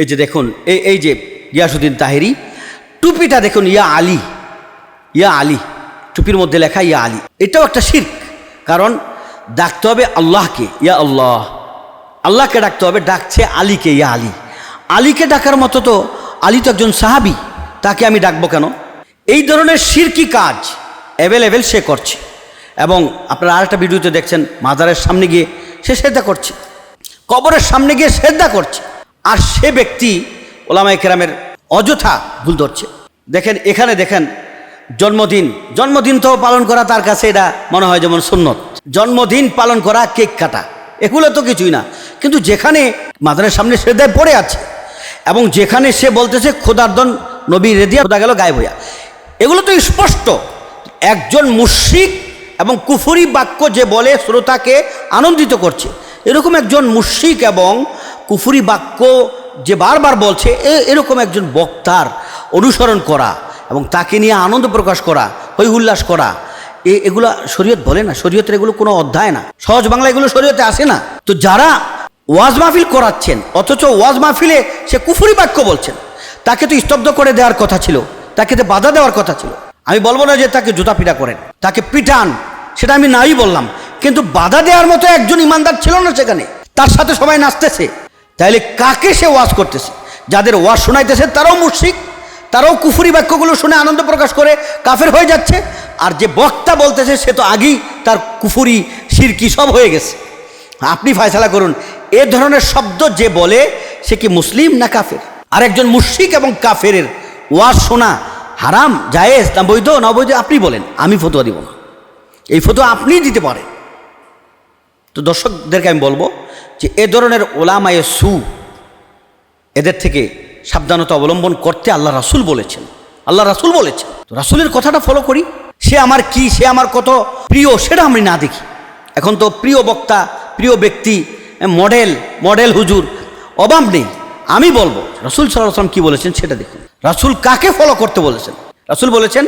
এই যে দেখুন, এই এই যে গিয়াসুদ্দিন তাহেরি, টুপিটা দেখুন, ইয়া আলী ইয়া আলী, টুপির মধ্যে লেখা ইয়া আলী। এটাও একটা শির্ক, কারণ ডাকতে হবে আল্লাহকে, ইয়া আল্লাহ। আল্লাহকে ডাকতে হবে, ডাকছে আলীকে, ইয়া আলী। আলীকে ডাকার মতো তো, আলী তো একজন সাহাবি, তাকে আমি ডাকবো কেন? এই ধরনের শিরকি কাজ অ্যাভেলেবেল সে করছে। এবং আপনারা আরেকটা ভিডিওতে দেখছেন, মাজারের সামনে গিয়ে সে শ্রদ্ধা করছে। কবরের সামনে গিয়ে শ্রদ্ধা করছে। আর সে ব্যক্তি ওলামাই কেরামের অযথা ভুল ধরছে। দেখেন, এখানে দেখেন, জন্মদিন জন্মদিন তো পালন করা তার কাছে এটা মনে হয় যেমন সুন্নত। জন্মদিন পালন করা কেক কাটা, এগুলো তো কিছুই না। কিন্তু যেখানে মাদারের সামনে শ্রদ্ধায় পড়ে আছে এবং যেখানে সে বলতেছে খোদার্দন নবী রেদিয়া খোদা গেল গায়েব হইয়া। এগুলো তো স্পষ্ট। একজন মুশ্রিক এবং কুফুরি বাক্য যে বলে, শ্রোতাকে আনন্দিত করছে। এরকম একজন মুশ্রিক এবং কুফুরি বাক্য যে বারবার বলছে এরকম একজন বক্তার অনুসরণ করা এবং তাকে নিয়ে আনন্দ প্রকাশ করা হৈ উল্লাস করা, এ, এগুলো শরীয়ত বলে না, শরীয়তের এগুলো কোনো অধ্যায় না। সহজ বাংলা এগুলো শরীয়তে আসে না। তো যারা ওয়াজ মাহফিল করাচ্ছেন, অথচ ওয়াজ মাহফিলে সে কুফুরি বাক্য বলছেন, তাকে তো স্তব্ধ করে দেওয়ার কথা ছিল, তাকে তো বাধা দেওয়ার কথা ছিল। আমি বলব না যে তাকে জুতা পিটা করেন, তাকে পিটান, সেটা আমি নাই বললাম, কিন্তু বাধা দেওয়ার মতো একজন ইমানদার ছিল না সেখানে, তার সাথে সবাই নাচতেছে। তাইলে কাকে সে ওয়াজ করতেছে? যাদের ওয়াজ শোনাইতেছে তারাও মুশরিক, তারাও কুফুরি বাক্যগুলো শুনে আনন্দ প্রকাশ করে কাফের হয়ে যাচ্ছে। আর যে বক্তা বলতেছে সে তো আগেই তার কুফুরি, সিরকি সব হয়ে গেছে। আপনি ফয়সালা করুন, এ ধরনের শব্দ যে বলে সে কি মুসলিম না কাফের? আর একজন মুশরিক এবং কাফেরের ওয়াজ শোনা হারাম, জায়েজ, না বৈধ না বৈধ আপনি বলেন, আমি ফতোয়া দিব না। এই ফতোয়া আপনিই দিতে পারেন। তো দর্শকদেরকে আমি বলব যে এ ধরনের ওলামায়ে সু এদের থেকে সাবধানতা অবলম্বন করতে আল্লাহ রাসুল বলেছেন। আল্লাহ রাসুল বলেছেন। তো রাসুলের কথাটা ফলো করি। সে আমার কি, সে আমার কত প্রিয় সেটা আমি না দেখি। এখন তো প্রিয় বক্তা, প্রিয় ব্যক্তি, মডেল মডেল হুজুর, অভাব নেই। আমি বলব, রাসুল সাল্লাম কি বলেছেন সেটা দেখুন। রাসুল কাকে ফলো করতে বলেছেন? রাসুল বলেছেন,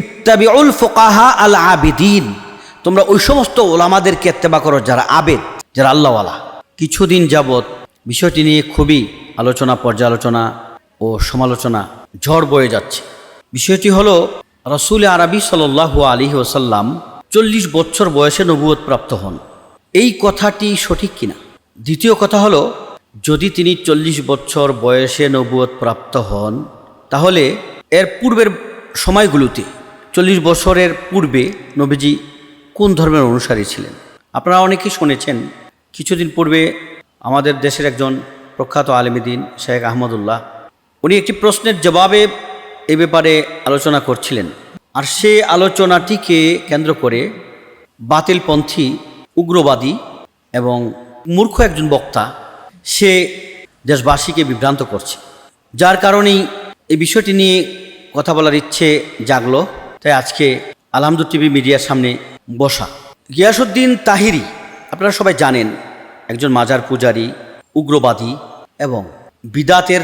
ইত্তাবিউল ফোকাহা আল আবিদিন তোমরা ওই সমস্ত ওলামাদেরকে এত্তেবা করো যারা আবেদ, যারা আল্লাহওয়ালা। কিছুদিন যাবৎ বিষয়টি নিয়ে খুবই আলোচনা, পর্যালোচনা ও সমালোচনা ঝড় বয়ে যাচ্ছে। বিষয়টি হলো, রসুল আরবি সাল্লাহু আলী ওসাল্লাম চল্লিশ বছর বয়সে নবুয়ত প্রাপ্ত হন। এই কথাটি সঠিক কিনা? দ্বিতীয় কথা হলো, যদি তিনি চল্লিশ বছর বয়সে নবুয়ত প্রাপ্ত হন, তাহলে এর পূর্বের সময়গুলোতে, চল্লিশ বছরের পূর্বে নবীজি কোন ধর্মের অনুসারী ছিলেন? আপনারা অনেকেই শুনেছেন কিছুদিন পূর্বে আমাদের দেশের একজন প্রখ্যাত আলমীদিন শেখ আহমদুল্লাহ, উনি একটি প্রশ্নের জবাবে এ ব্যাপারে আলোচনা করছিলেন। আর সে আলোচনাটিকে কেন্দ্র করে বাতিলপন্থী, উগ্রবাদী এবং মূর্খ একজন বক্তা সে দেশবাসীকে বিভ্রান্ত করছে। যার কারণেই এই বিষয়টি নিয়ে কথা বলার ইচ্ছে জাগলো। তাই আজকে আলহামদুল টিভি মিডিয়ার সামনে বসা। গিয়াসুদ্দিন তাহিরি আপনারা সবাই জানেন, একজন মাজার পূজারী, উগ্রবাদী এবং বিদাতের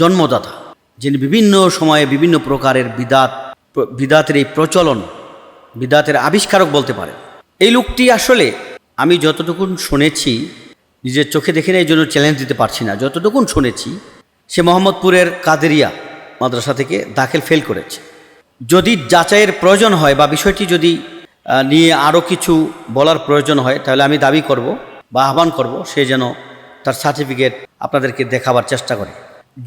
জন্মদাতা, যিনি বিভিন্ন সময়ে বিভিন্ন প্রকারের বিদাত বিদাতের এই প্রচলন, বিদাতের আবিষ্কারক বলতে পারেন। এই লোকটি আসলে, আমি যতটুকুন শুনেছি, নিজের চোখে দেখে এই জন্য চ্যালেঞ্জ দিতে পারছি না, যতটুকুন শুনেছি, সে মোহাম্মদপুরের কাদেরিয়া মাদ্রাসা থেকে দাখিল ফেল করেছে। যদি যাচাইয়ের প্রয়োজন হয় বা বিষয়টি যদি নিয়ে আরও কিছু বলার প্রয়োজন হয়, তাহলে আমি দাবি করব বা আহ্বান করব সে যেন তার সার্টিফিকেট আপনাদেরকে দেখাবার চেষ্টা করে।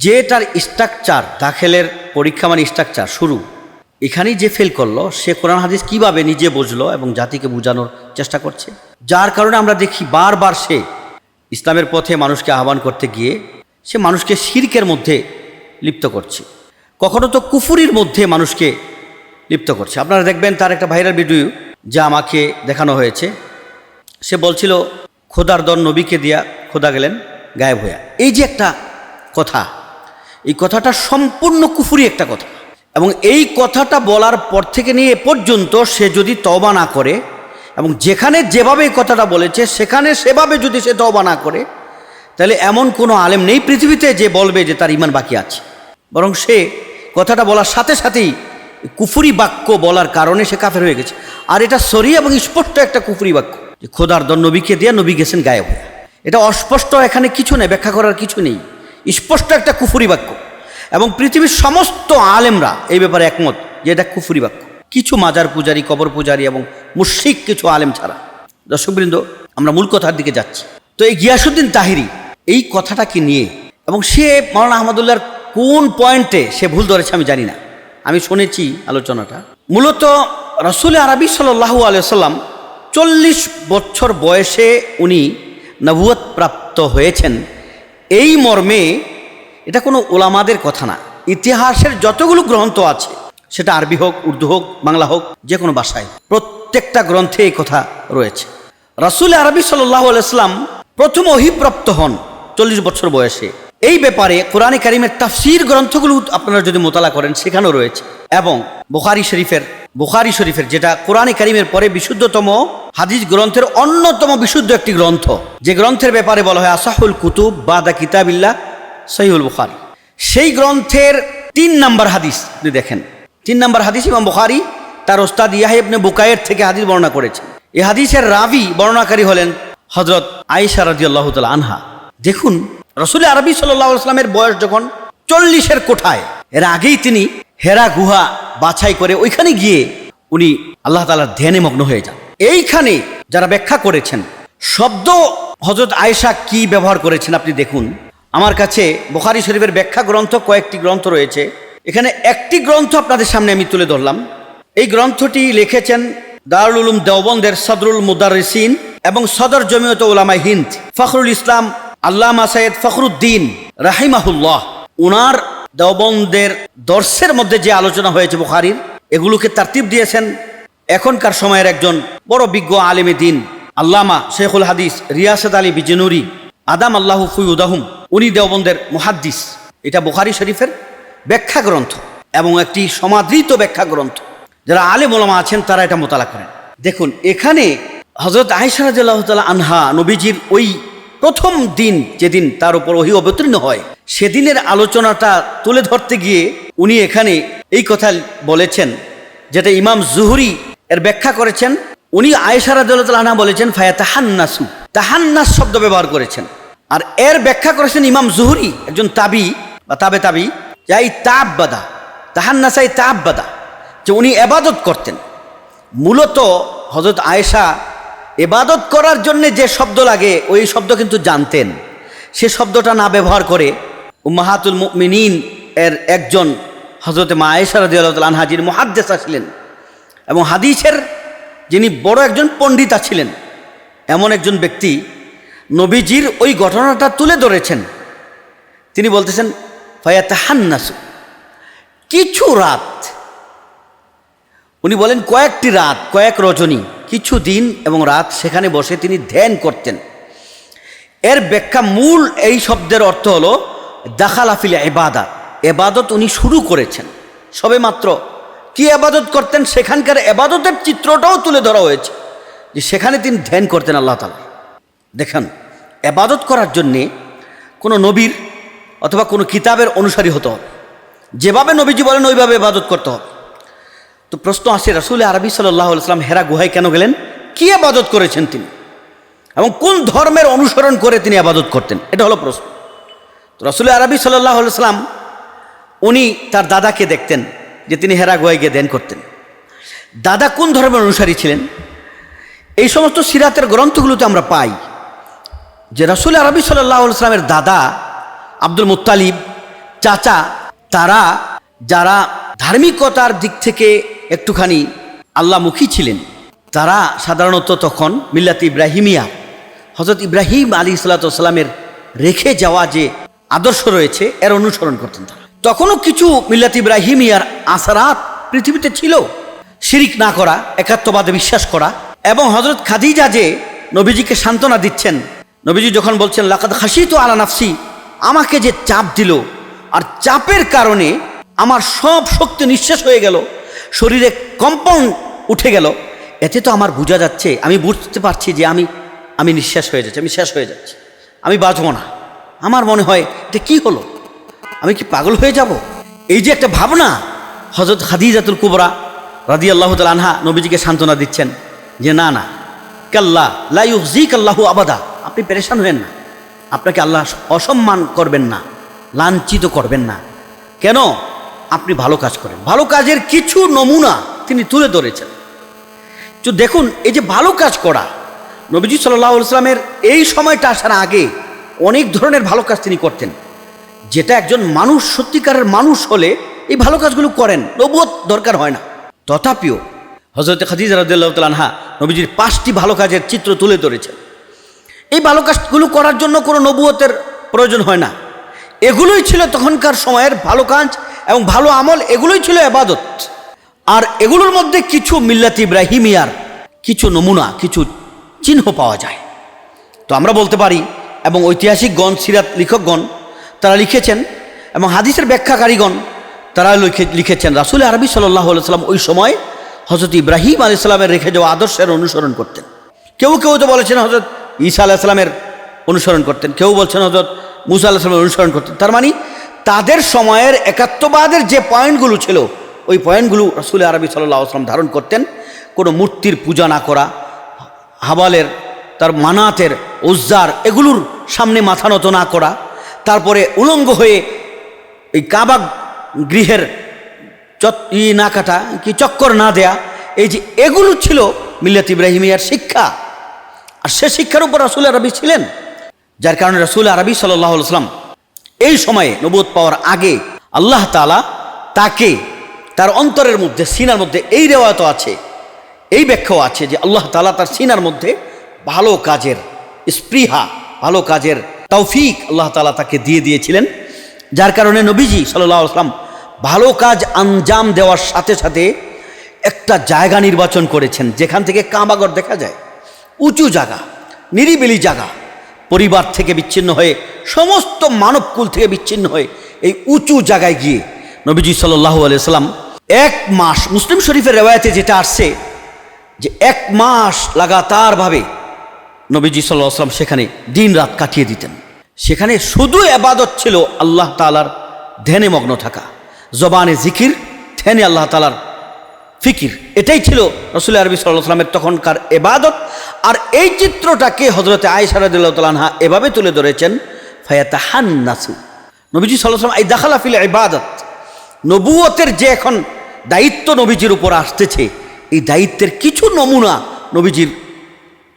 যে তার স্ট্রাকচার দাখিলের পরীক্ষা মানে স্ট্রাকচার শুরু। এখানেই যে ফেল করল, সে কোরআন হাদিস কীভাবে নিজে বুঝলো এবং জাতিকে বোঝানোর চেষ্টা করছে? যার কারণে আমরা দেখি বারবার সে ইসলামের পথে মানুষকে আহ্বান করতে গিয়ে সে মানুষকে শিরকের মধ্যে লিপ্ত করছে। কখনো তো কুফুরির মধ্যে মানুষকে লিপ্ত করছে। আপনারা দেখবেন তার একটা ভাইরাল ভিডিও যা আমাকে দেখানো হয়েছে। সে বলছিল খোদার দর নবীকে দিয়া খোদা গেলেন গায়েব হইয়া। এই যে একটা কথা, এই কথাটা সম্পূর্ণ কুফুরি একটা কথা। এবং এই কথাটা বলার পর থেকে নিয়ে এ পর্যন্ত সে যদি তবা না করে, এবং যেখানে যেভাবে এই কথাটা বলেছে, সেখানে সেভাবে যদি সে তওবা না করে, তাহলে এমন কোনো আলেম নেই পৃথিবীতে যে বলবে যে তার ইমান বাকি আছে। বরং সে কথাটা বলার সাথে সাথেই কুফুরি বাক্য বলার কারণে সে কাফের হয়ে গেছে। আর এটা সরি এবং স্পষ্ট একটা কুফুরি বাক্য। যে খোদার দর নবীকে দিয়ে, নবী গেছেন গায়েব হয়ে। এটা অস্পষ্ট, এখানে কিছু নেই, ব্যাখ্যা করার কিছু নেই। স্পষ্ট একটা কুফুরি বাক্য। এবং পৃথিবীর সমস্ত আলেমরা এই ব্যাপারে একমত যে এটা কুফুরি বাক্য। কিছু মাজার পূজারী, কবর পূজারী এবং মুশিক কিছু আলেম ছাড়া। দর্শকবৃন্দ, আমরা মূল কথার দিকে যাচ্ছি। তো এই গিয়াসুদ্দিন তাহিরি এই কথাটাকে নিয়ে, এবং সে মৌলানা আহমদুল্লাহর কোন পয়েন্টে সে ভুল ধরেছে আমি জানি না। আমি শুনেছি আলোচনাটা। মূলত রসুল আরবি সাল্লাহু আলিয়াল্লাম চল্লিশ বছর বয়সে উনি নবুয়ত প্রাপ্ত হয়েছেন। এই মর্মে এটা কোনো ওলামাদের কথা না। ইতিহাসের যতগুলো গ্রন্থ আছে, সেটা আরবি হোক, উর্দু হোক, বাংলা হোক যে কোনো ভাষায় প্রত্যেকটা গ্রন্থে এই কথা রয়েছে। রাসুল আরবি সাল্লাহ আলাইসলাম প্রথম অহিপ্রাপ্ত হন চল্লিশ বছর বয়সে। এই ব্যাপারে কোরআনে কারিমের তাফসির গ্রন্থগুলো আপনারা যদি মোতালা করেন, সেখানেও রয়েছে। এবং বুখারি শরীফের বুখারি শরীফের যেটা কোরআনে কারিমের পরে বিশুদ্ধতম হাদিস গ্রন্থের অন্যতম বিশুদ্ধ একটি গ্রন্থ, যে গ্রন্থের ব্যাপারে বলা হয় আসাহুল কুতুব বা বাদা কিতাবিল্লা সহিউল বুখারি। সেই গ্রন্থের তিন নাম্বার হাদিস আপনি দেখেন। তিন নাম্বার হাদিস ইমাম বুখারি, তার ওস্তাদ ইয়াহিবনে বুকায়ের থেকে হাদিস বর্ণনা করেছেন। এই হাদিসের রাবি বর্ণনাকারী হলেন হজরত আয়েশা রাজি আনহা। দেখুন রসুল আরবি সাল্লাহ আসলামের বয়স যখন চল্লিশের কোঠায়, এর আগেই তিনি হেরা গুহা বাছাই করে ওইখানে গিয়ে উনি আল্লাহ তালার ধ্যানে মগ্ন হয়ে যান। এইখানে যারা ব্যাখ্যা করেছেন, শব্দ হজরত আয়েশা কি ব্যবহার করেছেন আপনি দেখুন। আমার কাছে বোখারি শরীফের ব্যাখ্যা গ্রন্থ কয়েকটি গ্রন্থ রয়েছে। এখানে একটি গ্রন্থ আপনাদের সামনে আমি তুলে ধরলাম। এই গ্রন্থটি লিখেছেন দারুল উলুম দেওবন্দের সদরুল মুদারিসিন এবং সদর জমিয়ত উলামা হিন্দ। ফখরুল ইসলাম আল্লামা সৈয়দ ফখরুদ্দিন রাহিমাহুল্লাহ, উনার দেওবন্দের দর্শের মধ্যে যে আলোচনা হয়েছে বুখারির, এগুলোকে তারতিব দিয়েছেন। এখনকার সময়ের একজন বড় বিজ্ঞ আলেমে দিন, আল্লামা শেখুল হাদিস রিয়াসত আলী বিজনুরি, আদাম আল্লাহ ফুইউদাহুম উনি দেওবন্দের মুহাদ্দিস। এটা বুখারি শরীফের ব্যাখ্যা গ্রন্থ এবং একটি সমাদৃত ব্যাখ্যা গ্রন্থ যারা আলেম ওলামা আছেন, তারা এটা মোতালা করেন। দেখুন, এখানে হজরত আয়সারাজ্লাহ তালা আনহা নবীজির ওই প্রথম দিন যেদিন তার উপর ওহি অবতীর্ণ হয়, সেদিনের আলোচনাটা তুলে ধরতে গিয়ে উনি এখানে এই কথা বলেছেন, যেটা ইমাম জুহুরি এর ব্যাখ্যা করেছেন। উনি আয়েশারাদুল্লাহ আনহা বলেছেন ফায়া তাহান্নাসু তাহান্নাস শব্দ ব্যবহার করেছেন। আর এর ব্যাখ্যা করেছেন ইমাম জুহুরি, একজন তাবি বা তাবে তাবি, যাই তাববাদা তাহান্নাসাই তাববাদা যে উনি এবাদত করতেন। মূলত হজরত আয়েশা এবাদত করার জন্য যে শব্দ লাগে, ওই শব্দ কিন্তু জানতেন। সে শব্দটা না ব্যবহার করে মাহাতুল মিনীন এর একজন হজরত মা আয়েশা রাজিউল্লাহ আনহাজির মহাদ্দেশা ছিলেন এবং হাদিসের যিনি বড় একজন পণ্ডিতা ছিলেন, এমন একজন ব্যক্তি নবীজির ওই ঘটনাটা তুলে ধরেছেন। তিনি বলতেছেন ফায়াত হান্নাসু কিছু রাত, উনি বলেন কয়েকটি রাত, কয়েক রজনী। কিছু দিন এবং রাত সেখানে বসে তিনি ধ্যান করতেন। এর ব্যাখ্যা মূল এই শব্দের অর্থ হলো দাখালাফিল এবাদা এবাদত উনি শুরু করেছেন। সবে মাত্র কি আবাদত করতেন? সেখানকার এবাদতের চিত্রটাও তুলে ধরা হয়েছে যে সেখানে তিনি ধ্যান করতেন আল্লাহ তালা দেখেন, এবাদত করার জন্যে কোনো নবীর অথবা কোনো কিতাবের অনুসারী হতে হবে। যেভাবে নবীজি বলেন, ওইভাবে এবাদত করতে হবে। তো প্রশ্ন আসে, রাসুল আরবি সাল্লাম হেরা গুহায় কেন গেলেন? কি আবাদত করেছেন তিনি? এবং কোন ধর্মের অনুসরণ করে তিনি আবাদত করতেন? এটা হলো প্রশ্ন। তো রসুল আরবি সাল্লাম উনি তার দাদাকে দেখতেন যে তিনি হেরা গুহায় গিয়ে ধ্যান করতেন। দাদা কোন ধর্মের অনুসারী ছিলেন? এই সমস্ত সিরাতের গ্রন্থগুলোতে আমরা পাই যে রসুল আরবি সাল্লাহ সাল্লামের দাদা আব্দুল মুত্তালিব, চাচা, তারা যারা ধার্মিকতার দিক থেকে একটুখানি আল্লামুখী ছিলেন। তারা সাধারণত তখন মিল্লাত ইব্রাহিমিয়া হজরত ইব্রাহিম আলী সাল্লাতামের রেখে যাওয়া যে আদর্শ রয়েছে, এর অনুসরণ করতেন তারা। তখনও কিছু মিল্লাত ইব্রাহিমিয়ার আসারাত পৃথিবীতে ছিল। শিরিক না করা, একাত্মবাদে বিশ্বাস করা এবং হজরত খাদিজা যে নবীজিকে সান্ত্বনা দিচ্ছেন, নবীজি যখন বলছেন লাকাত হাসি তো আলা নাফসি আমাকে যে চাপ দিল, আর চাপের কারণে আমার সব শক্তি নিঃশেষ হয়ে গেল। শরীরে কম্পাউন্ড উঠে গেল। এতে তো আমার বোঝা যাচ্ছে, আমি বুঝতে পারছি যে আমি আমি নিঃশ্বাস হয়ে যাচ্ছি, আমি শেষ হয়ে যাচ্ছি। আমি বাঁচব না। আমার মনে হয়, এটা কি হলো? আমি কি পাগল হয়ে যাব? এই যে একটা ভাবনা হজরত হাদিজাতুল কুবরা রাদি আল্লাহ আনহা নবীজিকে সান্ত্বনা দিচ্ছেন যে, না না, কাল্লা লাইজি কাল্লাহু আবাদা। আপনি পেরেশান হবেন না। আপনাকে আল্লাহ অসম্মান করবেন না, লাঞ্ছিত করবেন না। কেন? আপনি ভালো কাজ করেন। ভালো কাজের কিছু নমুনা তিনি তুলে ধরেছেন। তো দেখুন, এই যে ভালো কাজ করা, নবীজি সাল্লাহ ইসলামের এই সময়টা আসার আগে অনেক ধরনের ভালো কাজ তিনি করতেন। যেটা একজন মানুষ, সত্যিকারের মানুষ হলে এই ভালো কাজগুলো করেন, নবুয়ত দরকার হয় না। তথাপিও হজরত খাদিজ রাদিল্লাহ তালহা নবীজির পাঁচটি ভালো কাজের চিত্র তুলে ধরেছেন। এই ভালো কাজগুলো করার জন্য কোনো নবুয়তের প্রয়োজন হয় না। এগুলোই ছিল তখনকার সময়ের ভালো কাজ এবং ভালো আমল এগুলোই ছিল এবাদত। আর এগুলোর মধ্যে কিছু মিল্লাত ইব্রাহিমিয়ার, কিছু নমুনা, কিছু চিহ্ন পাওয়া যায়। তো আমরা বলতে পারি, এবং ঐতিহাসিকগণ সিরাত লেখকগণ, তারা লিখেছেন, এবং হাদিসের ব্যাখ্যাকারীগণ তারা লিখে, লিখেছেন, রাসুল আরবি সাল্লাহ সাল্লাম ওই সময় হজরত ইব্রাহিম আলি সাল্লামের রেখে যাওয়া আদর্শের অনুসরণ করতেন। কেউ কেউ তো বলেছেন হজরত ঈসা আলাহ অনুসরণ করতেন, কেউ বলছেন হজরত মুসা আল্লাহ সাল্লামের অনুসরণ করতেন। তার মানে তাদের সময়ের একাত্মবাদের যে পয়েন্টগুলো ছিল, ওই পয়েন্টগুলো রসুল আরবি সাল্লাহ আসলাম ধারণ করতেন। কোনো মূর্তির পূজা না করা, হাবালের, তার মানাতের, উজ্জার এগুলোর সামনে মাথা নত না করা, তারপরে উলঙ্গ হয়ে এই কাবা গৃহের ই না কাটা, কি চক্কর না দেয়া, এই যে এগুলো ছিল মিল্লাত ইব্রাহিমিয়ার শিক্ষা। আর সে শিক্ষার উপর রসুল আরবি ছিলেন, যার কারণে রসুল আরবি সাল্লাহ সাল্লাম এই সময়ে নবুত পাওয়ার আগে আল্লাহ তালা তাকে তার অন্তরের মধ্যে, সিনার মধ্যে এই রেওয়ায়ত আছে, এই ব্যাখ্যাও আছে যে আল্লাহ তালা তার সিনার মধ্যে ভালো কাজের স্পৃহা, ভালো কাজের তৌফিক আল্লাহ তালা তাকে দিয়ে দিয়েছিলেন। যার কারণে নবীজি সাল্লাহ আসলাম ভালো কাজ আঞ্জাম দেওয়ার সাথে সাথে একটা জায়গা নির্বাচন করেছেন, যেখান থেকে কাঁবাগর দেখা যায়। উঁচু জায়গা, নিরিবিলি জায়গা পরিবার থেকে বিচ্ছিন্ন হয়ে, সমস্ত মানবকুল থেকে বিচ্ছিন্ন হয়ে এই উঁচু জায়গায় গিয়ে নবীজি সাল্লাহ আলিয়াল্লাম এক মাস মুসলিম শরীফের রেওয়ায়তে যেটা আসছে, যে এক মাস লাগাতারভাবে নবীজি সাল্লাহ আসলাম সেখানে দিন রাত কাটিয়ে দিতেন। সেখানে শুধু এবাদত ছিল আল্লাহ তালার ধ্যানে মগ্ন থাকা, জবানে জিকির, ধ্যানে আল্লাহ তালার ফিকির। এটাই ছিল রসুল আরবি সাল্লাহ সাল্লামের তখনকার এবাদত। আর এই চিত্রটাকে হজরতে আয়সারদুল্লাহ তালাহা এভাবে তুলে ধরেছেন ফায়াতা হান্নাসু নবীজি সাল্লাহ সাল্লাম এই দাখালা ফিল ইবাদত। নবুয়তের যে এখন দায়িত্ব নবীজির উপর আসতেছে, এই দায়িত্বের কিছু নমুনা নবীজির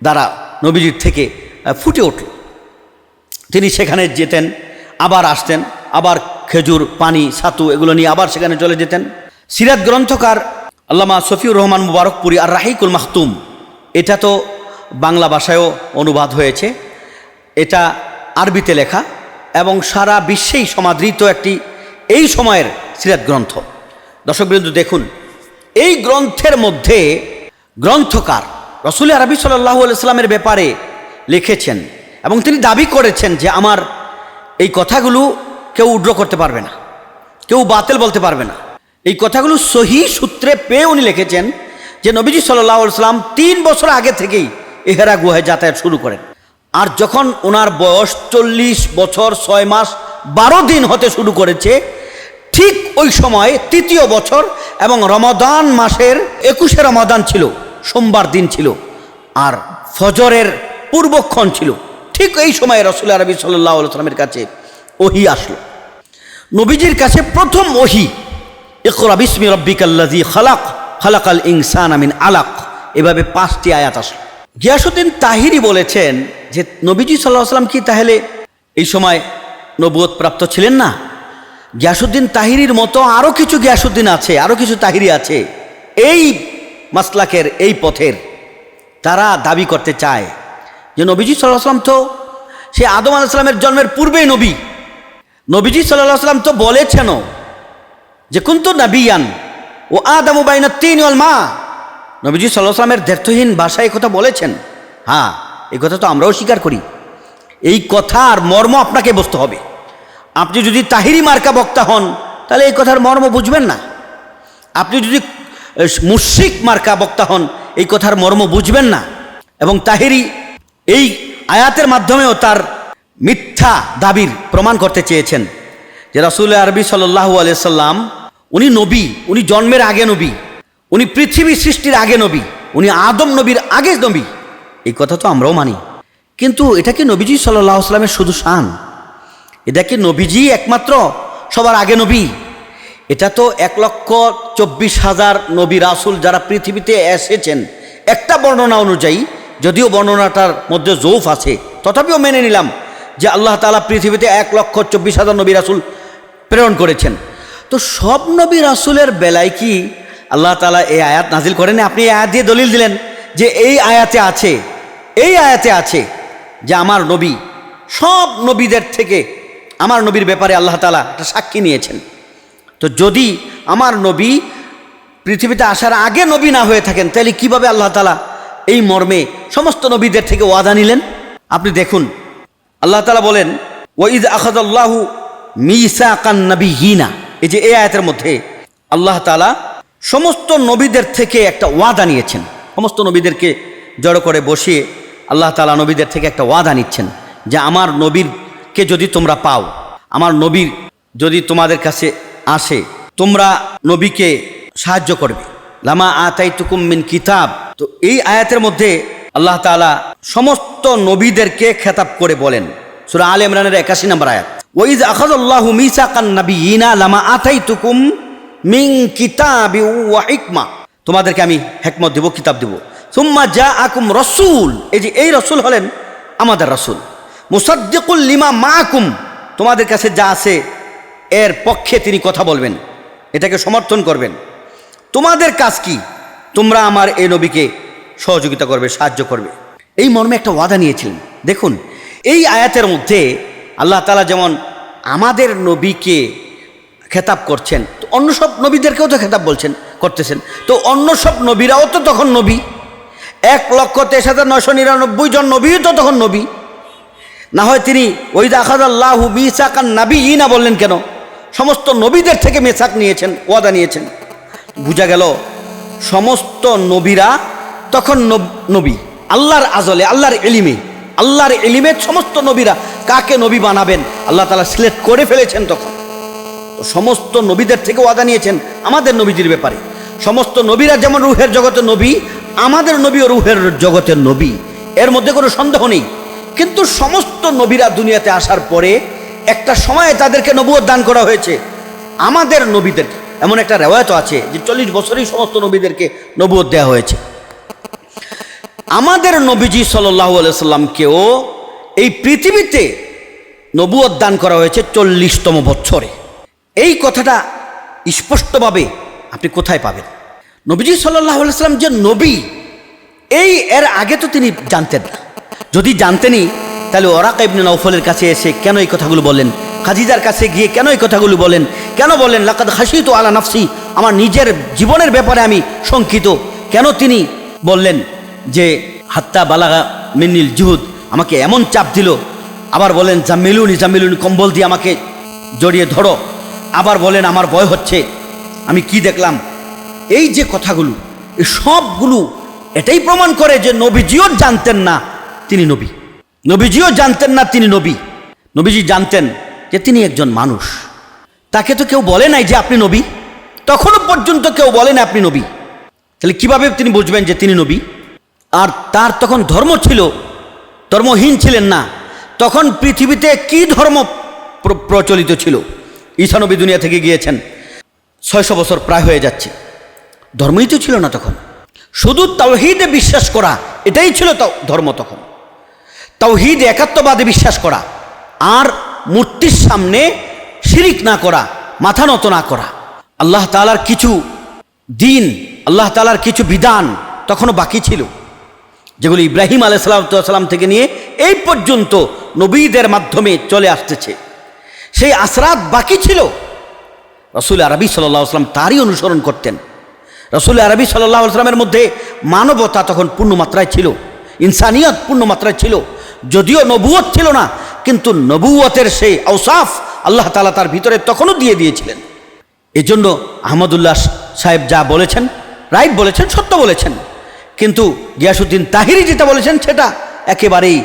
দ্বারা নবীজির থেকে ফুটে উঠল। তিনি সেখানে যেতেন, আবার আসতেন, আবার খেজুর, পানি, ছাতু এগুলো নিয়ে আবার সেখানে চলে যেতেন। সিরাত গ্রন্থকার আল্লামা সফিউর রহমান মুবারকপুরি আর রাহিকুল মাহতুম এটা তো বাংলা ভাষায়ও অনুবাদ হয়েছে। এটা আরবিতে লেখা এবং সারা বিশ্বেই সমাদৃত একটি এই সময়ের সিরাত গ্রন্থ। দর্শকবৃন্দ, দেখুন, এই গ্রন্থের মধ্যে গ্রন্থকার রসুল আরবি সাল্লাহ সাল্লামের ব্যাপারে লিখেছেন এবং তিনি দাবি করেছেন যে আমার এই কথাগুলো কেউ উড্র করতে পারবে না, কেউ বাতিল বলতে পারবে না। এই কথাগুলো সহি সূত্রে পেয়ে উনি লিখেছেন যে নবীজি সাল্লাহ সাল্লাম তিন বছর আগে থেকেই এহেরা গুহায় যাতায়াত শুরু করেন। আর যখন ওনার বয়স চল্লিশ বছর ছয় মাস বারো দিন হতে শুরু করেছে, ঠিক ওই সময় তৃতীয় বছর এবং রমাদান মাসের একুশে রমাদান ছিল, সোমবার দিন ছিল, আর ফজরের পূর্বক্ষণ ছিল। ঠিক এই সময় রসুল আরবি সাল্লাহ সাল্লামের কাছে ওহি আসলো। নবীজির কাছে প্রথম ওহি ইকরা বিসমি রব্বিকাল্লাজি খালাক, খালাকাল ইনসান আমিন আলাক। এভাবে পাঁচটি আয়াত আসলো। গিয়াসুদ্দিন তাহিরি বলেছেন যে, নবীজি সাল্লাহ সাল্লাম কি তাহলে এই সময় নবুয়ত প্রাপ্ত ছিলেন না? গিয়াসুদ্দিন তাহিরির মতো আরও কিছু গিয়াসুদ্দিন আছে আরও কিছু তাহিরি আছে। এই মাসলাকের, এই পথের তারা দাবি করতে চায় যে, নবীজি সাল্লাহ সাল্লাম তো সে আদম আলাইসালামের জন্মের পূর্বেই নবী। নবীজি সাল্লাহ সাল্লাম তো বলেছেনও যে কুন্তু নাবিয়ান? ও আদামু বাইনা তিন ওয়াল মা। নবীজি সাল্লাহ সাল্লামের দ্ব্যর্থহীন ভাষায় কথা বলেছেন। হ্যাঁ এই কথা তো আমরাও স্বীকার করি। এই কথার মর্ম আপনাকে বুঝতে হবে। আপনি যদি তাহিরি মার্কা বক্তা হন, তাহলে এই কথার মর্ম বুঝবেন না। আপনি যদি মুশিক মার্কা বক্তা হন, এই কথার মর্ম বুঝবেন না। এবং তাহিরি এই আয়াতের মাধ্যমেও তার মিথ্যা দাবির প্রমাণ করতে চেয়েছেন। যে রাসুল আরবি সাল্লাহু আলিয়াল্লাম উনি নবী, উনি জন্মের আগে নবী, উনি পৃথিবী সৃষ্টির আগে নবী, উনি আদম নবীর আগে নবী। এই কথা তো আমরাও মানি। কিন্তু এটা কি নবীজি সাল্লাহ আসলামের শুধু শান? এটা কি নবীজি একমাত্র সবার আগে নবী? এটা তো এক লক্ষ চব্বিশ হাজার নবী রাসুল যারা পৃথিবীতে এসেছেন। একটা বর্ণনা অনুযায়ী, যদিও বর্ণনাটার মধ্যে জৌফ আছে, তথাপিও মেনে নিলাম যে আল্লাহ তাআলা পৃথিবীতে এক লক্ষ চব্বিশ হাজার নবী রাসুল প্রেরণ করেছেন। তো সব নবী রাসুলের বেলায় কি আল্লাহ তাআলা এই আয়াত নাজিল করেন? আপনি এই আয়াত দিয়ে দলিল দিলেন যে এই আয়াতে আছে, এই আয়াতে আছে যে আমার নবী, সব নবীদের থেকে আমার নবীর ব্যাপারে আল্লাহ তালা একটা সাক্ষী নিয়েছেন। তো যদি আমার নবী পৃথিবীতে আসার আগে নবী না হয়ে থাকেন, তাহলে কীভাবে আল্লাহ তালা এই মর্মে সমস্ত নবীদের থেকে ওয়াদা নিলেন? আপনি দেখুন, আল্লাহ তালা বলেন ওয়াইদ আখাদাল্লাহু মিসা কান নবী হিনা এই যে এই আয়াতের মধ্যে আল্লাহ তালা সমস্ত নবীদের থেকে একটা ওয়াদা নিয়েছেন। সমস্ত নবীদেরকে জড়ো করে বসিয়ে আল্লাহ তালা নবীদের থেকে একটা ওয়াদা নিচ্ছেন যে আমার নবীরকে যদি তোমরা পাও, আমার নবীর যদি তোমাদের কাছে আসে, তোমরা নবীকে সাহায্য করবে। লামা আতাই তুকুম মিন কিতাব। তো এই আয়াতের মধ্যে আল্লাহ তাআলা সমস্ত নবীদেরকে খেতাব করে বলেন। সূরা আল ইমরানের একাশি নম্বর আয়াত। ওয়াইজ আখাযাল্লাহু মিসাকান নাবিয়িনা লামা আতাইতুকুম মিন কিতাবি ওয়া তোমাদেরকে আমি হেকমত দেব, কিতাব দেব। সুম্মা যা আকুম রসুল এই যে এই রসুল হলেন আমাদের রসুল। মুসাদ্দিকুল লিমা মাকুম তোমাদের কাছে যা আছে, এর পক্ষে তিনি কথা বলবেন। এটাকে সমর্থন করবেন। তোমাদের কাজ কি? তোমরা আমার এই নবীকে সহযোগিতা করবে, সাহায্য করবে। এই মর্মে একটা ওয়াদা নিয়েছিলেন। দেখুন, এই আয়াতের মধ্যে আল্লাহ তালা যেমন আমাদের নবীকে খেতাব করছেন, তো অন্য সব নবীদেরকেও তো খেতাব বলছেন, করতেছেন। তো অন্য সব নবীরাও তো তখন নবী। এক লক্ষ তেইশ হাজার নশো নিরানব্বই জন নবীও তো তখন নবী। না হয় তিনি ওইদা আখাদাল্লাহু মিসাকান নাবি না বললেন কেন? সমস্ত নবীদের থেকে মেসাক নিয়েছেন, ওয়াদা নিয়েছেন। বোঝা গেল, সমস্ত নবীরা তখন নব- নবী। আল্লাহর আজলে, আল্লাহর এলিমে আল্লাহর এলিমে সমস্ত নবীরা কাকে নবী বানাবেন? আল্লাহ তালা সিলেক্ট করে ফেলেছেন তখন। তো সমস্ত নবীদের থেকে ওয়াদা নিয়েছেন আমাদের নবীজির ব্যাপারে। সমস্ত নবীরা যেমন রুহের জগতে নবী, আমাদের নবীও রুহের জগতের নবী। এর মধ্যে কোনো সন্দেহ নেই। কিন্তু সমস্ত নবীরা দুনিয়াতে আসার পরে একটা সময়ে তাদেরকে নবুয়ত দান করা হয়েছে। আমাদের নবীদেরকে এমন একটা রেওয়ায়ত আছে যে চল্লিশ বছরেই সমস্ত নবীদেরকে নবুয়ত দেওয়া হয়েছে। আমাদের নবীজি সাল্লাহ সাল্লামকেও এই পৃথিবীতে নবুয়ত দান করা হয়েছে চল্লিশতম বছরে। এই কথাটা স্পষ্টভাবে আপনি কোথায় পাবেন? নবীজি সাল্লাহ সাল্লাম যে নবী, এই এর আগে তো তিনি জানতেন না। যদি জানতেনই, তাহলে ওরাক ইবনে নৌফলের কাছে এসে কেন এই কথাগুলো বলেন খাজিজার কাছে গিয়ে কেন এই কথাগুলো বলেন? কেন বলেন, লাকাদ হাসি তো আলা নাফসি আমার নিজের জীবনের ব্যাপারে আমি শঙ্কিত। কেন তিনি বললেন যে, হাত্তা বালাগা মিন্নিল জুহুদ আমাকে এমন চাপ দিল। আবার বলেন, জামিলুনি জামিলুনি, কম্বল দিয়ে আমাকে জড়িয়ে ধরো। আবার বলেন, আমার ভয় হচ্ছে। আমি কি দেখলাম? এই যে কথাগুলো এই সবগুলো এটাই প্রমাণ করে যে নবীজিও জানতেন না তিনি নবী। নবীজিও জানতেন না তিনি নবী। নবীজি জানতেন যে তিনি একজন মানুষ। তাকে তো কেউ বলে নাই যে আপনি নবী। তখনও পর্যন্ত কেউ বলেন আপনি নবী। তাহলে কীভাবে তিনি বুঝবেন যে তিনি নবী? আর তার তখন ধর্ম ছিল ধর্মহীন ছিলেন না। তখন পৃথিবীতে কি ধর্ম প্র- প্রচলিত ছিল? ঈশা নবী দুনিয়া থেকে গিয়েছেন। ছয়শো বছর প্রায় হয়ে যাচ্ছে। ধর্মই তো ছিল না তখন। শুধু তাওহিদে বিশ্বাস করা, এটাই ছিল ধর্ম তখন। তাওহিদ একাত্মবাদে বিশ্বাস করা, আর মূর্তির সামনে শিরিক না করা, মাথা নত না করা। আল্লাহ তালার কিছু দিন, আল্লাহ তালার কিছু বিধান তখনও বাকি ছিল। যেগুলো ইব্রাহিম আলাইসালাম থেকে নিয়ে এই পর্যন্ত নবীদের মাধ্যমে চলে আসতেছে। সেই আসরাত বাকি ছিল। রসুল আরবি সাল্লাহ আসলাম তারই অনুসরণ করতেন। রসুল আরবি সাল্লাহ আসলামের মধ্যে মানবতা তখন পূর্ণ মাত্রায় ছিল। ইনসানিয়ত পূর্ণ মাত্রায় ছিল। যদিও নবুয়ত ছিল না, কিন্তু নবুয়তের সেই ঔসাফ আল্লাহ তালা তার ভিতরে তখনও দিয়ে দিয়েছিলেন। এজন্য আহমদুল্লাহ সাহেব যা বলেছেন, রাইট বলেছেন, সত্য বলেছেন। কিন্তু গিয়াসুদ্দিন তাহিরি যেটা বলেছেন সেটা একেবারেই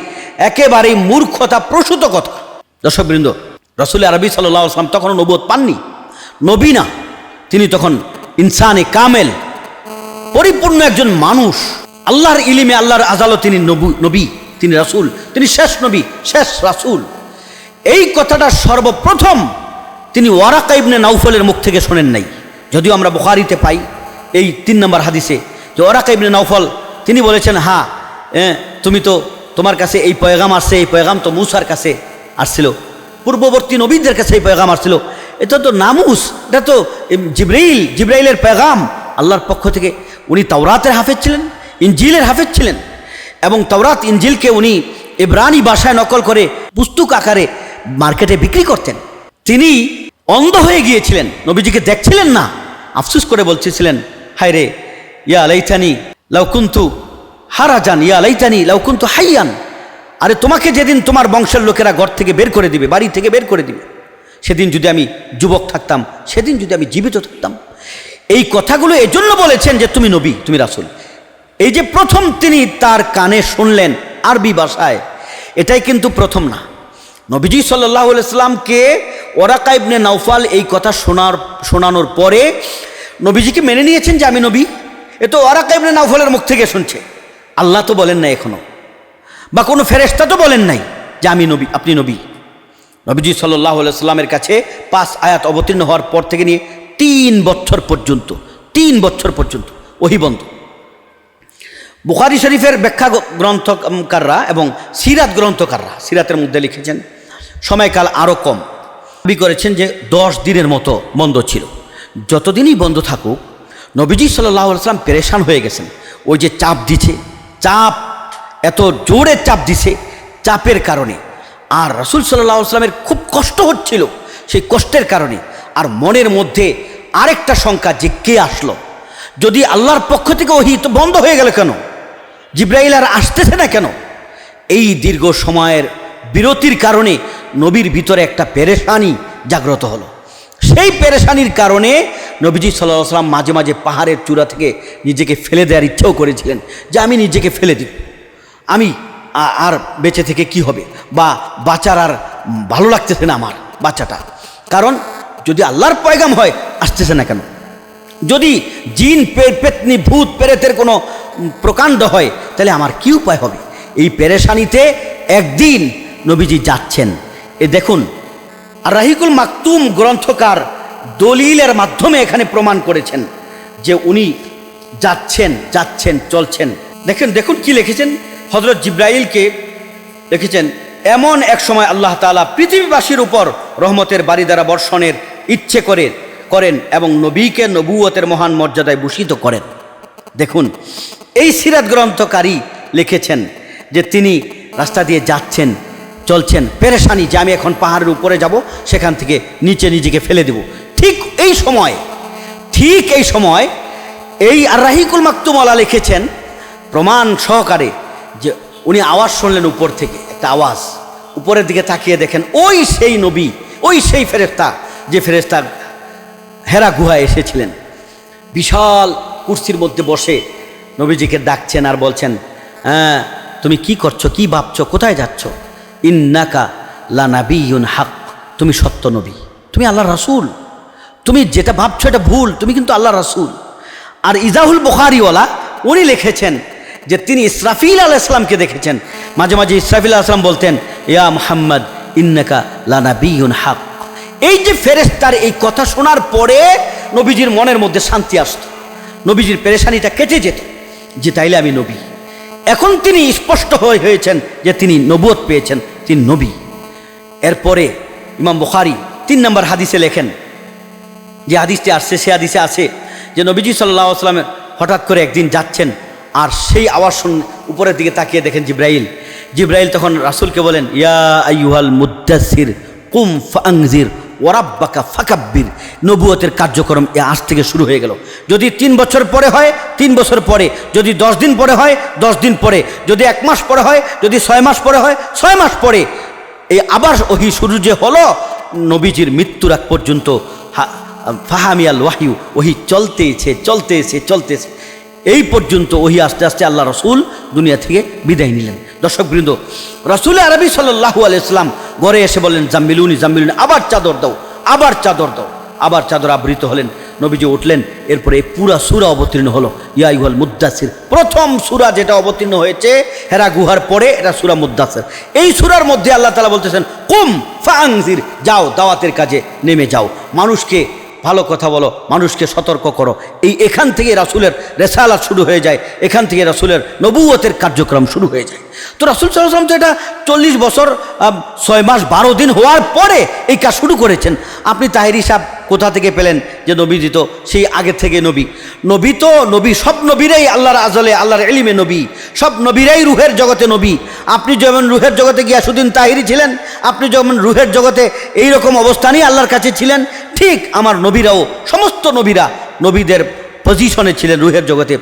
একেবারেই মূর্খতা প্রসূত কথা। দর্শকবৃন্দ, রসুল আরবি সাল্লাহ আসলাম তখনও নবুয়ত পাননি। নবী না, তিনি তখন ইনসানে কামেল, পরিপূর্ণ একজন মানুষ। আল্লাহর ইলিমে, আল্লাহর আজালত তিনি নবু, তিনি রাসূল, তিনি শেষ নবী, শেষ রাসূল। এই কথাটা সর্বপ্রথম তিনি ওয়ারাকা ইবনে নাউফলের মুখ থেকে শোনেন নাই। যদিও আমরা বুখারিতে পাই, এই তিন নম্বর হাদিসে যে ওরাকা ইবনে নাউফল তিনি বলেছেন হ্যাঁ, তুমি তো তোমার কাছে এই পয়গাম আসছে এই পয়গাম তো মুসার কাছে আসছিল। পূর্ববর্তী নবীদের কাছে এই পয়গাম আসছিল। এটা তো নামুস এটা তো জিব্রাইল জিব্রাইলের পয়গাম। আল্লাহর পক্ষ থেকে উনি তাওরাতের হাফেজ ছিলেন ইঞ্জিলের হাফেজ ছিলেন এবং তাওরাত ইঞ্জিলকে উনি ইব্রানি ভাষায় নকল করে পুস্তক আকারে মার্কেটে বিক্রি করতেন। তিনি অন্ধ হয়ে গিয়েছিলেন নবীজিকে দেখছিলেন না আফসুস করে বলছিলেন হায় রে ইয়া লাইতানি লাউকুন্তু হারাজান, ইয়া লাইতানি লাউকুন্তু হাইয়ান। আরে তোমাকে যেদিন তোমার বংশের লোকেরা ঘর থেকে বের করে দিবে, বাড়ি থেকে বের করে দিবে, সেদিন যদি আমি যুবক থাকতাম, সেদিন যদি আমি জীবিত থাকতাম। এই কথাগুলো এজন্য বলেছেন যে তুমি নবী, তুমি রাসূল। এই যে প্রথম তিনি তার কানে শুনলেন আরবি ভাষায়, এটাই কিন্তু প্রথম না। নবীজি সাল্লাহ ইসলামকে ওরাকা নাউফাল এই কথা শোনার, শোনানোর পরে নবীজিকে মেনে নিয়েছেন যে আমি নবী। এ তো ওরাকা ইবনে নাউফালের মুখ থেকে শুনছে। আল্লাহ তো বলেন না এখনও। বা কোনো ফেরেস্তা তো বলেন নাই যে আমি নবী, আপনি নবী। নবীজি সাল্লাহ সাল্লামের কাছে পাঁচ আয়াত অবতীর্ণ হওয়ার পর থেকে নিয়ে তিন বছর পর্যন্ত, তিন বছর পর্যন্ত ওহিবন্ধ বুখারি শরীফের ব্যাখ্যা গ্রন্থকাররা এবং সিরাত গ্রন্থকাররা, সিরাতের মধ্যে লিখেছেন, সময়কাল আরও কম। দাবি করেছেন যে দশ দিনের মতো বন্ধ ছিল। যতদিনই বন্ধ থাকুক নবীজি সাল্লাহ সাল্লাম পেরেশান হয়ে গেছেন। ওই যে চাপ দিছে, চাপ, এত জোরে চাপ দিছে, চাপের কারণে। আর রসুল সাল্লাহ আসলামের খুব কষ্ট হচ্ছিল সেই কষ্টের কারণে। আর মনের মধ্যে আরেকটা শঙ্কা যে কে আসলো? যদি আল্লাহর পক্ষ থেকে ওহি তো বন্ধ হয়ে গেল কেন? জিব্রাইল আর আসতেছে না কেন? এই দীর্ঘ সময়ের বিরতির কারণে নবীর ভিতরে একটা পেরেশানি জাগ্রত হলো। সেই পেরেশানির কারণে নবীজি সাল্লাহ সাল্লাম মাঝে মাঝে পাহাড়ের চূড়া থেকে নিজেকে ফেলে দেওয়ার ইচ্ছেও করেছিলেন যে আমি নিজেকে ফেলে দিব। আমি আর বেঁচে থেকে কি হবে? বা বাঁচার আর ভালো লাগতেছে না আমার বাচ্চাটা। কারণ যদি আল্লাহর পয়গাম হয়, আসতেছে না কেন? যদি জিন পেতনি, ভূত, পেরেতের কোনো প্রকাণ্ড হয়, তাহলে আমার কি উপায় হবে? এই পেরেশানিতে একদিন নবীজি যাচ্ছেন। এ দেখুন আর রাহিকুল মাকতুম গ্রন্থকার দলিলের মাধ্যমে এখানে প্রমাণ করেছেন যে উনি যাচ্ছেন যাচ্ছেন, চলছেন। দেখেন, দেখুন কি লিখেছেন? হজরত জিব্রাইলকে লিখেছেন, এমন এক সময় আল্লাহ তাআলা পৃথিবীবাসীর উপর রহমতের বাড়ি দ্বারা বর্ষণের ইচ্ছে করে, করেন এবং নবীকে নবুয়তের মহান মর্যাদায় ভূষিত করেন। দেখুন, এই সিরাত গ্রন্থকারী লিখেছেন যে তিনি রাস্তা দিয়ে যাচ্ছেন চলছেন। পেরেশানি যে আমি এখন পাহাড়ের উপরে যাব, সেখান থেকে নিচে নিজেকে ফেলে দেব। ঠিক এই সময়, ঠিক এই সময় এই আর রাহিকুল মাকতুমলা লিখেছেন প্রমাণ সহকারে যে উনি আওয়াজ শুনলেন উপর থেকে, একটা আওয়াজ। উপরের দিকে তাকিয়ে দেখেন, ওই সেই নবী, ওই সেই ফেরেস্তা যে ফেরেস্তা হেরা গুহায় এসেছিলেন। বিশাল কুর্সির মধ্যে বসে নবীজিকে ডাকছেন আর বলছেন হ্যাঁ তুমি কি করছ, কি ভাবছ, কোথায় যাচ্ছ? ইন্নাকা লানাবিউন হাক। তুমি সত্য নবী। তুমি আল্লাহ রাসূল। তুমি যেটা ভাবছ এটা ভুল, তুমি কিন্তু আল্লাহ রাসূল। আর ইজাহুল বুখারিওয়ালা, উনি লিখেছেন যে তিনি ইসরাফিল আল ইসলামকে দেখেছেন। মাঝে মাঝে ইসরাফিল আলাহ ইসলাম বলতেন, ইয়া মুহাম্মদ, ইন্নাকা লানাবিউন হাক। এই যে ফেরেস্তার এই কথা শোনার পরে নবীজির মনের মধ্যে শান্তি আসত। নবীজির পেরেশানিটা কেটে যেত যে তাইলে আমি নবী। এখন তিনি স্পষ্ট হয়ে হয়েছেন যে তিনি নবুয়ত পেয়েছেন, তিনি নবী। এরপরে ইমাম বুখারি তিন নম্বর হাদিসে লেখেন যে হাদিসটি আসছে সে হাদিসে আছে যে নবীজি সাল্লাহ আসলামের হঠাৎ করে একদিন যাচ্ছেন আর সেই আওয়াজ শুন উপরের দিকে তাকিয়ে দেখেন জিব্রাইল। জিব্রাইল তখন রাসূলকে বলেন, ইয়া আইয়ুহাল মুদ্দাসির কুম ফাংজির ওরাব্বাকা ফাকাব্বির। নবুয়তের কার্যক্রম এ আজ থেকে শুরু হয়ে গেল। যদি তিন বছর পরে হয়, তিন বছর পরে। যদি দশ দিন পরে হয়, দশ দিন পরে। যদি এক মাস পরে হয়, যদি ছয় মাস পরে হয়, ছয় মাস পরে। এই আবার ওহি শুরু যে হলো, নবীজির মৃত্যুর আগ পর্যন্ত ফাহামিয়াল ওয়াহিউ, ওহি চলতেছে চলতেছে চলতেছে। এই পর্যন্ত ওহি আস্তে আস্তে আল্লাহ রসুল দুনিয়া থেকে বিদায় নিলেন। দর্শকবৃন্দ, রসুল আরবি সাল্লাহু আলাইসলাম ঘরে এসে বললেন, জাম্মিলুনি জাম্মিলুনি, আবার চাদর দাও, আবার চাদর দাও। আবার চাদর আবৃত হলেন। নবীজি উঠলেন, এরপরে পুরা সুরা অবতীর্ণ হলো। ইয়া ইউল মুদাসির প্রথম সুরা যেটা অবতীর্ণ হয়েছে, হেরা গুহার পরে এটা সুরা মুদাসির এই সুরার মধ্যে আল্লাহ তালা বলতেছেন, কুম ফাংজির যাও, দাওয়াতের কাজে নেমে যাও। মানুষকে ভালো কথা বলো, মানুষকে সতর্ক করো। এই এখান থেকে রাসুলের রেসালা শুরু হয়ে যায়, এখান থেকে রাসুলের নবুয়তের কার্যক্রম শুরু হয়ে যায়। তো রাসুল সাল্লাম তো এটা চল্লিশ বছর ছয় মাস বারো দিন হওয়ার পরে এই কাজ শুরু করেছেন। আপনি তাহেরি সাহেব কোথা থেকে পেলেন যে নবী দিত? সেই আগের থেকে নবী। নবী তো নবী, সব নবীরাই আল্লাহর আজলে, আল্লাহর এলিমে নবী। সব নবীরাই রুহের জগতে নবী। আপনি যেমন রুহের জগতে গিয়াসুদ্দিন তাহিরি ছিলেন, আপনি যেমন রুহের জগতে এই রকম অবস্থানই আল্লাহর কাছে ছিলেন, ঠিক আমার নবীরাও, সমস্ত নবীরা নবীদের পজিশনে ছিলেন রুহের জগতে।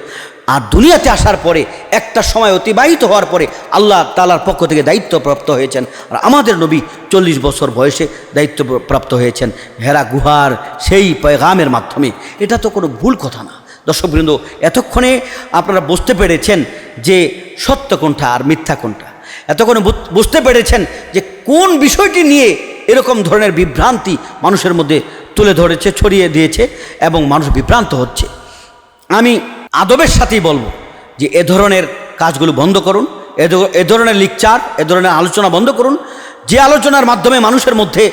আর দুনিয়াতে আসার পরে, একটা সময় অতিবাহিত হওয়ার পরে আল্লাহ তালার পক্ষ থেকে দায়িত্বপ্রাপ্ত হয়েছেন। আর আমাদের নবী চল্লিশ বছর বয়সে দায়িত্ব প্রাপ্ত হয়েছেন। হেরা গুহার সেই পয়গামের মাধ্যমে। এটা তো কোনো ভুল কথা না। দর্শকবৃন্দ, এতক্ষণে আপনারা বুঝতে পেরেছেন যে সত্য কোনটা আর মিথ্যা কোনটা। এতক্ষণে বুঝতে পেরেছেন যে কোন বিষয়টি নিয়ে এরকম ধরনের বিভ্রান্তি মানুষের মধ্যে তুলে ধরেছে, ছড়িয়ে দিয়েছে এবং মানুষ বিভ্রান্ত হচ্ছে। আমি আদবের সাথেই বলব যে এ ধরনের কাজগুলো বন্ধ করুন, এ ধরনের লিকচার, এ ধরনের আলোচনা বন্ধ করুন। যে আলোচনার মাধ্যমে মানুষের মধ্যে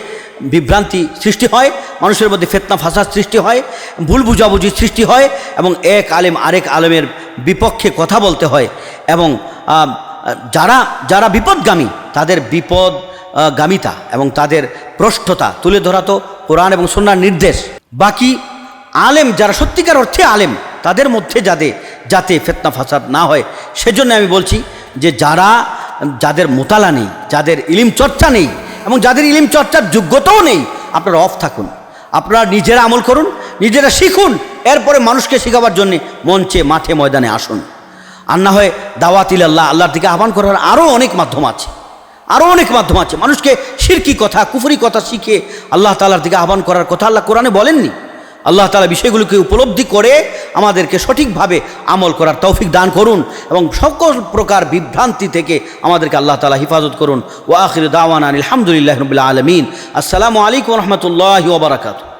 বিভ্রান্তি সৃষ্টি হয়, মানুষের মধ্যে ফেতনা ফাসাদ সৃষ্টি হয়, ভুল বুঝাবুঝি সৃষ্টি হয় এবং এক আলেম আরেক আলেমের বিপক্ষে কথা বলতে হয় এবং যারা যারা বিপদগামী, তাদের বিপদ গামিতা এবং তাদের প্রষ্ঠতা তুলে ধরা তো কোরআন এবং সন্ন্যার নির্দেশ। বাকি আলেম, যারা সত্যিকার অর্থে আলেম তাদের মধ্যে যাদের যাতে ফেতনা ফাসাদ না হয়। সেজন্য আমি বলছি যে যারা, যাদের মোতালা নেই, যাদের ইলিম চর্চা নেই, এবং যাদের ইলিম চর্চার যোগ্যতাও নেই, আপনারা অফ থাকুন। আপনারা নিজেরা আমল করুন, নিজেরা শিখুন, এরপরে মানুষকে শেখাবার জন্যে মঞ্চে, মাঠে, ময়দানে আসুন। আর না হয় দাওয়াতিল আল্লাহ আল্লাহর দিকে আহ্বান করার আরও অনেক মাধ্যম আছে। আরও অনেক মাধ্যম আছে। মানুষকে শিরকি কথা, কুফুরি কথা শিখে আল্লাহ তালার দিকে আহ্বান করার কথা আল্লাহ কোরআনে বলেননি। আল্লাহ তালা বিষয়গুলোকে উপলব্ধি করে আমাদেরকে সঠিকভাবে আমল করার তৌফিক দান করুন এবং সকল প্রকার বিভ্রান্তি থেকে আমাদেরকে আল্লাহ তালা হিফাজত করুন। ও আখির দাওয়ান আলহামদুলিল্লাহ রবিল্লা আলমিন। আসসালামু আলাইকুম রহমতুল্লাহ ওবরাকাতু